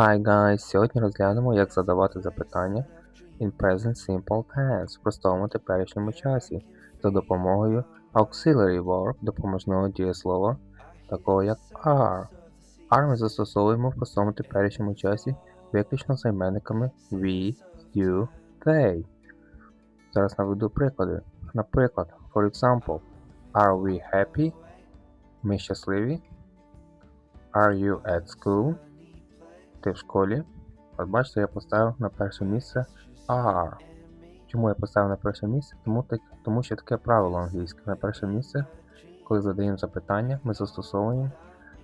Hi guys! Сьогодні розглянемо, як задавати запитання in present simple tense в простому теперішньому часі за допомогою auxiliary verb допоможного дієслова, такого як are. Are ми застосовуємо в простому теперішньому часі виключно займенниками we, you, they. Зараз наведу приклади. Наприклад, for example, are we happy? Ми щасливі. Are you at school? Ти в школі. От бачите, я поставив на перше місце are. Чому я поставив на перше місце? Тому, так, тому що таке правило англійське. На перше місце, коли задаємо запитання, ми застосовуємо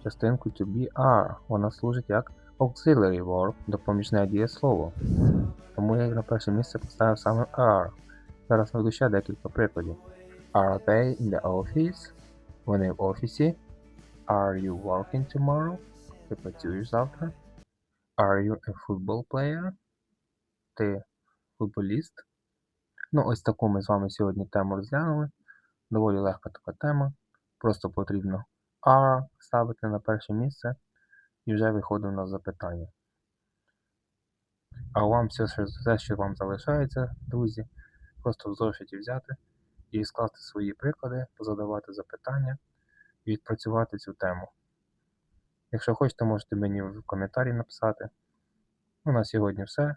частинку to be are. Вона служить як auxiliary verb, допоміжне дієслово. Тому я на перше місце поставив саме are. Зараз наведу ще декілька прикладів. Are they in the office? Вони в офісі. Are you working tomorrow? Ти працюєш завтра? Are you a football player? Ти футболіст? Ну, ось таку ми з вами сьогодні тему розглянули. Доволі легка така тема. Просто потрібно are ставити на перше місце і вже виходить на запитання. А вам все, все, що вам залишається, друзі, просто в зошиті взяти і скласти свої приклади, позадавати запитання відпрацювати цю тему. Якщо хочете, можете мені в коментарі написати. Ну, на сьогодні все.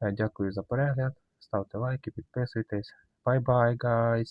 Е, Дякую за перегляд. Ставте лайки, підписуйтесь. Bye bye, guys!